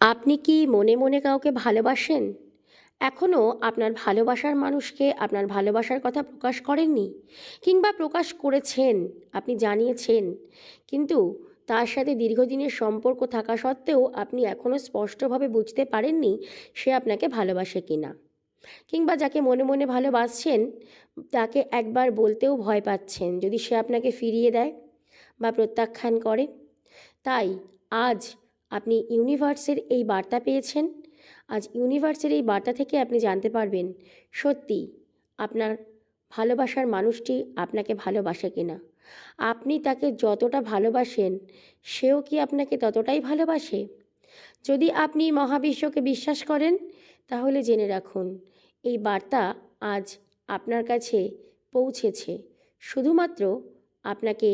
আপনি কি মনে মনে কাউকে ভালোবাসেন? এখনও আপনার ভালোবাসার মানুষকে আপনার ভালোবাসার কথা প্রকাশ করেননি কিংবা প্রকাশ করেছেন, আপনি জানিয়েছেন। কিন্তু তার সাথে দীর্ঘদিনের সম্পর্ক থাকা সত্ত্বেও আপনি এখনও স্পষ্টভাবে বুঝতে পারেননি সে আপনাকে ভালোবাসে কি না কিংবা যাকে মনে মনে ভালোবাসছেন, তাকে একবার বলতেও ভয় পাচ্ছেন যদি সে আপনাকে ফিরিয়ে দেয় বা প্রত্যাখ্যান করে। তাই আজ আপনি ইউনিভার্সের এই বার্তা পেয়েছেন। আজ ইউনিভার্সের এই বার্তা থেকে আপনি জানতে পারবেন, সত্যি আপনার ভালোবাসার মানুষটি আপনাকে ভালোবাসে কিনা। আপনি তাকে যতটা ভালোবাসেন, সেও কি আপনাকে ততটাই ভালোবাসে? যদি আপনি মহাবিশ্বকে বিশ্বাস করেন, তাহলে জেনে রাখুন, এই বার্তা আজ আপনার কাছে পৌঁছেছে। শুধুমাত্র আপনাকে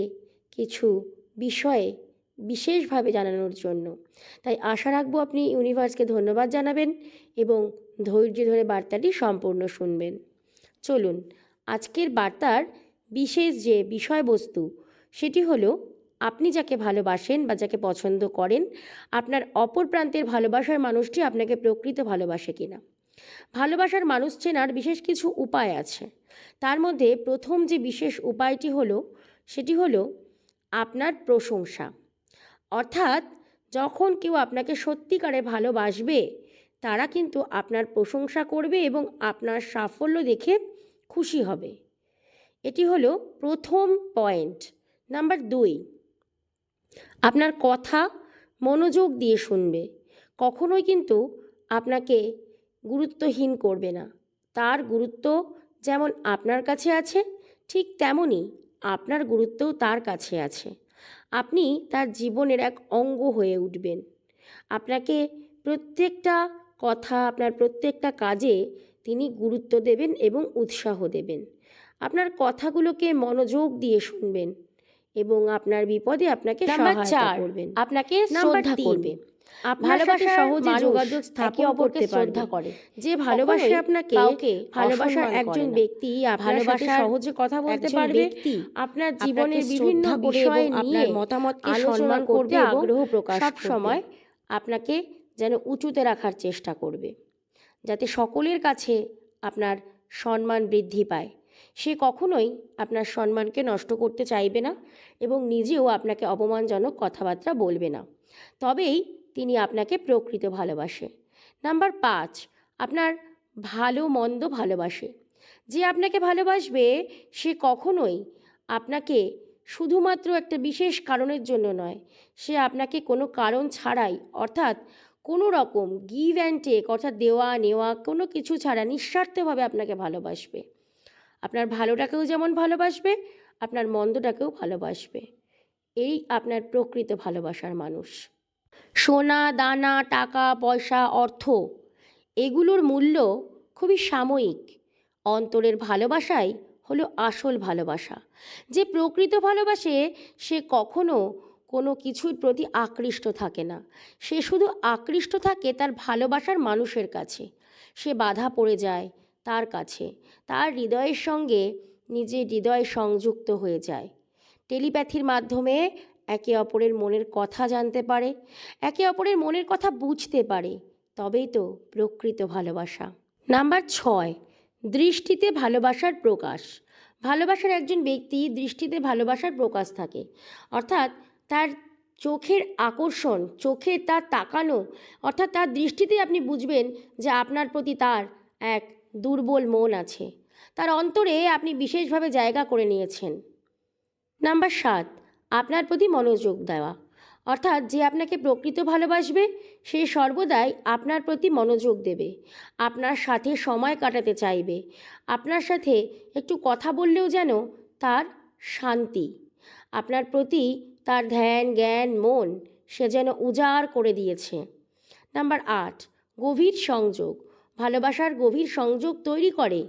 কিছু বিষয়ে বিশেষভাবে জানানোর জন্য। তাই আশা রাখব আপনি ইউনিভার্সকে ধন্যবাদ জানাবেন এবং ধৈর্য ধরে বার্তাটি সম্পূর্ণ শুনবেন। চলুন, আজকের বার্তার বিশেষ যে বিষয়বস্তু, সেটি হলো আপনি যাকে ভালোবাসেন বা যাকে পছন্দ করেন, আপনার অপর প্রান্তের ভালোবাসার মানুষটি আপনাকে প্রকৃত ভালোবাসে কিনা। ভালোবাসার মানুষ চেনার বিশেষ কিছু উপায় আছে। তার মধ্যে প্রথম যে বিশেষ উপায়টি হলো, সেটি হলো আপনার প্রশংসা। অর্থাৎ যখন কেউ আপনাকে সত্যিকারে ভালোবাসবে, তারা কিন্তু আপনার প্রশংসা করবে এবং আপনার সাফল্য দেখে খুশি হবে। এটি হলো প্রথম পয়েন্ট। নাম্বার দুই, আপনার কথা মনোযোগ দিয়ে শুনবে। কখনোই কিন্তু আপনাকে গুরুত্বহীন করবে না। তার গুরুত্ব যেমন আপনার কাছে আছে, ঠিক তেমনই আপনার গুরুত্বও তার কাছে আছে। আপনি তার জীবনের এক অঙ্গ হয়ে উঠবেন। আপনাকে প্রত্যেকটা কথা আপনার প্রত্যেকটা কাজে তিনি গুরুত্ব দেবেন এবং উৎসাহ দেবেন। আপনার কথাগুলোকে মনোযোগ দিয়ে শুনবেন এবং আপনার বিপদে আপনাকে সাহায্য করবেন। আপনাকে শ্রদ্ধা তিন, আপনার সহজে যোগাযোগ স্থাপন করতে শ্রদ্ধা করে। যে ভালোবাসে আপনাকে ভালোবাসার একজন ব্যক্তি ভালোবাসার সহজে কথা বলতে পারবে। আপনার জীবনের বিভিন্ন বিষয় নিয়ে মতামতকে সম্মান করতে আগ্রহ প্রকাশ সব সময় আপনাকে যেন উঁচুতে রাখার চেষ্টা করবে। যাতে সকলের কাছে আপনার সম্মান বৃদ্ধি পায়। সে কখনোই আপনার সম্মানকে নষ্ট করতে চাইবে না এবং নিজেও আপনাকে অপমানজনক কথাবার্তা বলবে না। তবেই তিনি আপনাকে প্রকৃত ভালোবাসে। নাম্বার পাঁচ, আপনার ভালো মন্দ ভালোবাসে। যে আপনাকে ভালোবাসবে, সে কখনোই আপনাকে শুধুমাত্র একটা বিশেষ কারণের জন্য নয়, সে আপনাকে কোনো কারণ ছাড়াই, অর্থাৎ কোনো রকম গিভ অ্যান্ড টেক অর্থাৎ দেওয়া, নেওয়া, কোনো কিছু ছাড়া নিঃস্বার্থভাবে আপনাকে ভালোবাসবে। আপনার ভালোটাকেও যেমন ভালোবাসবে, আপনার মন্দটাকেও ভালোবাসবে। এই আপনার প্রকৃত ভালোবাসার মানুষ। সোনা, দানা, টাকা, পয়সা, অর্থ, এগুলোর মূল্য খুবই সাময়িক। অন্তরের ভালোবাসাই হলো আসল ভালোবাসা। যে প্রকৃত ভালোবাসে, সে কখনো কোনো কিছুর প্রতি আকৃষ্ট থাকে না। সে শুধু আকৃষ্ট থাকে তার ভালোবাসার মানুষের কাছে। সে বাধা পড়ে যায় তার কাছে। তার হৃদয়ের সঙ্গে নিজের হৃদয় সংযুক্ত হয়ে যায়। টেলিপ্যাথির মাধ্যমে একে অপরের মনের কথা জানতে পারে, একে অপরের মনের কথা বুঝতে পারে, তবেই তো প্রকৃত ভালোবাসা। নাম্বার ছয়, দৃষ্টিতে ভালোবাসার প্রকাশ। ভালোবাসার একজন ব্যক্তি দৃষ্টিতে ভালোবাসার প্রকাশ থাকে। অর্থাৎ তার চোখের আকর্ষণ, চোখে তার তাকানো, অর্থাৎ তার দৃষ্টিতে আপনি বুঝবেন যে আপনার প্রতি তার এক দুর্বল মন আছে। তার অন্তরে আপনি বিশেষভাবে জায়গা করে নিয়েছেন। নাম্বার সাত আপনার প্রতি মনোযোগ দেওয়া। অর্থাৎ যে আপনাকে প্রকৃত ভালোবাসবে, সে সর্বদাই আপনার প্রতি মনোযোগ দেবে। আপনার সাথে সময় কাটাতে চাইবে। আপনার সাথে একটু কথা বললেও যেন তার শান্তি। আপনার প্রতি তার ধ্যান, জ্ঞান, মন সে যেন উজাড় করে দিয়েছে। নাম্বার আট, গভীর সংযোগ। ভালোবাসার গভীর সংযোগ তৈরি করে,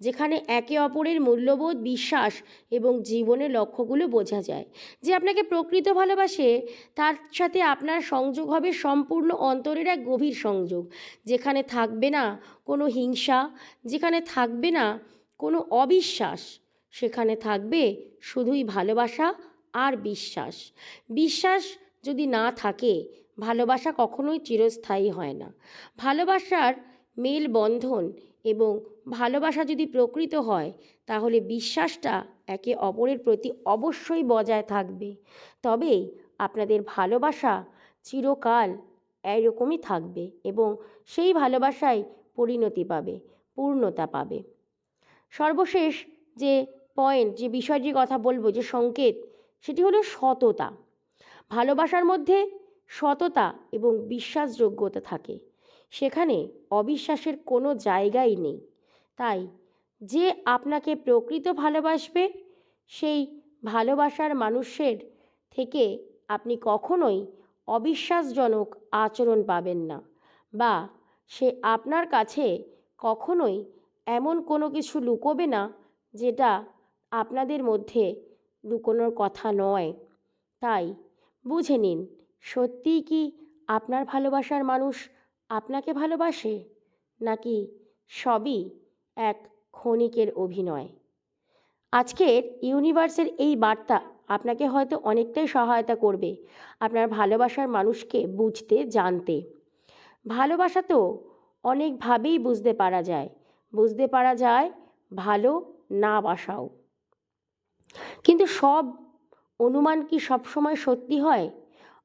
যেখানে একে অপরের মূল্যবোধ, বিশ্বাস এবং জীবনের লক্ষ্যগুলো বোঝা যায়। যে আপনাকে প্রকৃত ভালোবাসে, তার সাথে আপনার সংযোগ হবে সম্পূর্ণ অন্তরের এক গভীর সংযোগ, যেখানে থাকবে না কোনো হিংসা, যেখানে থাকবে না কোনো অবিশ্বাস, সেখানে থাকবে শুধুই ভালোবাসা আর বিশ্বাস। বিশ্বাস যদি না থাকে, ভালোবাসা কখনোই চিরস্থায়ী হয় না। ভালোবাসার মেলবন্ধন এবং ভালোবাসা যদি প্রকৃত হয়, তাহলে বিশ্বাসটা একে অপরের প্রতি অবশ্যই বজায় থাকবে। তবেই আপনাদের ভালোবাসা চিরকাল এরকমই থাকবে এবং সেই ভালোবাসায় পরিণতি পাবে, পূর্ণতা পাবে। সর্বশেষ যে পয়েন্ট যে বিষয়টির কথা বলব, যে সংকেত, সেটি হলো সততা। ভালোবাসার মধ্যে সততা এবং বিশ্বাসযোগ্যতা থাকে। সেখানে অবিশ্বাসের কোনো জায়গাই নেই। তাই যে আপনাকে প্রকৃত ভালোবাসবে, সেই ভালোবাসার মানুষের থেকে আপনি কখনোই অবিশ্বাসজনক আচরণ পাবেন না বা সে আপনার কাছে কখনোই এমন কোনো কিছু লুকোবে না যেটা আপনাদের মধ্যে লুকোনোর কথা নয়। তাই বুঝে নিন, সত্যিই কি আপনার ভালোবাসার মানুষ আপনাকে ভালোবাসে? নাকি সবই এক ক্ষণিকের অভিনয়? আজকের ইউনিভার্সের এই বার্তা আপনাকে হয়তো অনেকটাই সহায়তা করবে আপনার ভালোবাসার মানুষকে বুঝতে, জানতে। ভালোবাসা তো অনেকভাবেই বুঝতে পারা যায়। বুঝতে পারা যায় ভালো না বাসাও। কিন্তু সব অনুমান কি সবসময় সত্যি হয়?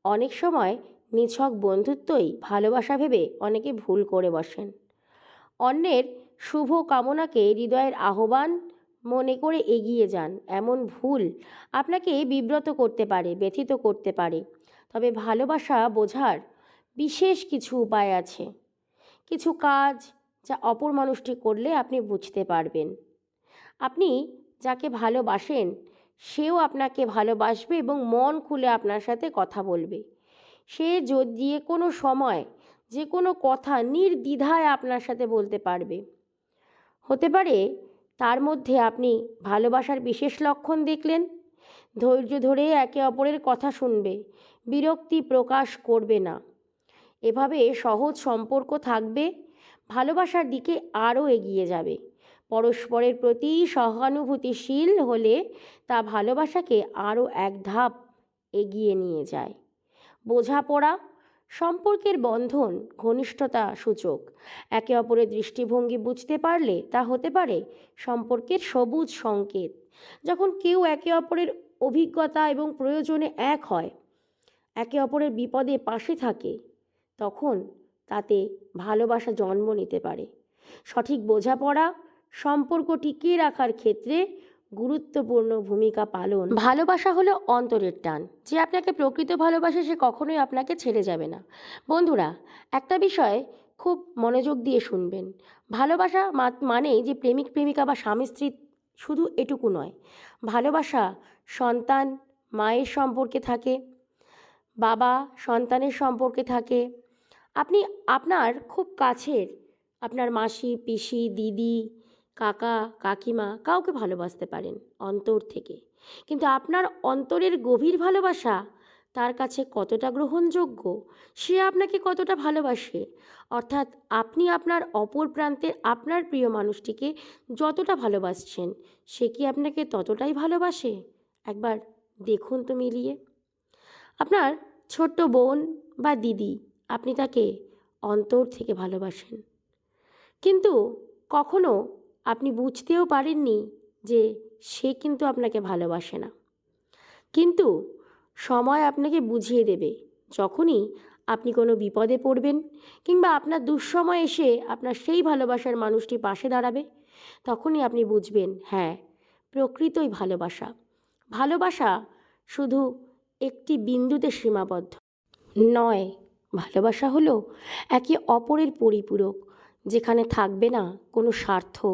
অনেক সময় নিছক বন্ধুত্বই ভালোবাসা ভেবে অনেকে ভুল করে বসেন। অন্যের শুভ কামনাকে হৃদয়ের আহ্বান মনে করে এগিয়ে যান। এমন ভুল আপনাকে বিব্রত করতে পারে, ব্যথিত করতে পারে। তবে ভালোবাসা বোঝার বিশেষ কিছু উপায় আছে। কিছু কাজ যা অপর মানুষটি করলে আপনি বুঝতে পারবেন। আপনি যাকে ভালোবাসেন, সেও আপনাকে ভালোবাসবে এবং মন খুলে আপনার সাথে কথা বলবে। সে যে কোনো সময়, যে কোনো কথা নির্দ্বিধায় আপনার সাথে বলতে পারবে। হতে পারে তার মধ্যে আপনি ভালোবাসার বিশেষ লক্ষণ দেখলেন, ধৈর্য ধরে একে অপরের কথা শুনবে, বিরক্তি প্রকাশ করবে না। এভাবে সহজ সম্পর্ক থাকবে, ভালোবাসার দিকে আরও এগিয়ে যাবে। পরস্পরের প্রতি সহানুভূতিশীল হলে তা ভালোবাসাকে আরও এক ধাপ এগিয়ে নিয়ে যায়। বোঝাপড়া, সম্পর্কের বন্ধন, ঘনিষ্ঠতা সূচক। একে অপরের দৃষ্টিভঙ্গি বুঝতে পারলে তা হতে পারে সম্পর্কের সবুজ সংকেত। যখন কেউ একে অপরের অভিজ্ঞতা এবং প্রয়োজনে এক হয়, একে অপরের বিপদে পাশে থাকে, তখন তাতে ভালোবাসা জন্ম নিতে পারে। সঠিক বোঝাপড়া, সম্পর্ক টিকিয়ে রাখার ক্ষেত্রে গুরুত্বপূর্ণ ভূমিকা পালন। ভালোবাসা হলো অন্তরের টান। যে আপনাকে প্রকৃত ভালোবাসে, সে কখনোই আপনাকে ছেড়ে যাবে না। বন্ধুরা, একটা বিষয় খুব মনোযোগ দিয়ে শুনবেন। ভালোবাসা মানে যে প্রেমিক, প্রেমিকা বা স্বামী, স্ত্রী শুধু এটুকু নয়। ভালোবাসা সন্তান, মায়ের সম্পর্কে থাকে, বাবা সন্তানের সম্পর্কে থাকে। আপনি আপনার খুব কাছের আপনার মাসি, পিসি, দিদি কাকা, কাকিমা কাউকে ভালোবাসতে পারেন অন্তর থেকে। কিন্তু আপনার অন্তরের গভীর ভালোবাসা তার কাছে কতটা গ্রহণযোগ্য, সে আপনাকে কতটা ভালোবাসে? অর্থাৎ আপনি আপনার অপর প্রান্তের আপনার প্রিয় মানুষটিকে যতটা ভালোবাসছেন, সে কি আপনাকে ততটাই ভালোবাসে? একবার দেখুন তো মিলিয়ে। আপনার ছোট্ট বোন বা দিদি, আপনি তাকে অন্তর থেকে ভালোবাসেন। কিন্তু কখনো আপনি বুঝতেও পারেননি যে সে কিন্তু আপনাকে ভালোবাসে না। কিন্তু সময় আপনাকে বুঝিয়ে দেবে যখনই আপনি কোনো বিপদে পড়বেন কিংবা আপনার দুঃসময় এসে আপনার সেই ভালোবাসার মানুষটি পাশে দাঁড়াবে, তখনই আপনি বুঝবেন হ্যাঁ প্রকৃতই ভালোবাসা। ভালোবাসা শুধু একটি বিন্দুতে সীমাবদ্ধ। নয়, ভালোবাসা হলো একে অপরের পরিপূরক যেখানে থাকবে না কোনো স্বার্থ,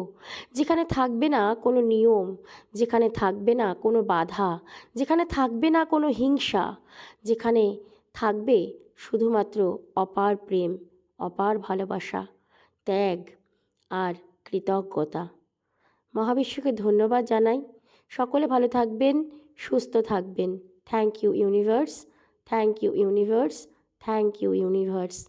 যেখানে থাকবে না কোনো নিয়ম, যেখানে থাকবে না কোনো বাধা, যেখানে থাকবে না কোনো হিংসা, যেখানে থাকবে শুধুমাত্র অপার প্রেম, অপার ভালোবাসা, ত্যাগ আর কৃতজ্ঞতা। মহাবিশ্বকে ধন্যবাদ জানাই। সকলে ভালো থাকবেন, সুস্থ থাকবেন। Thank you universe thank you universe thank you universe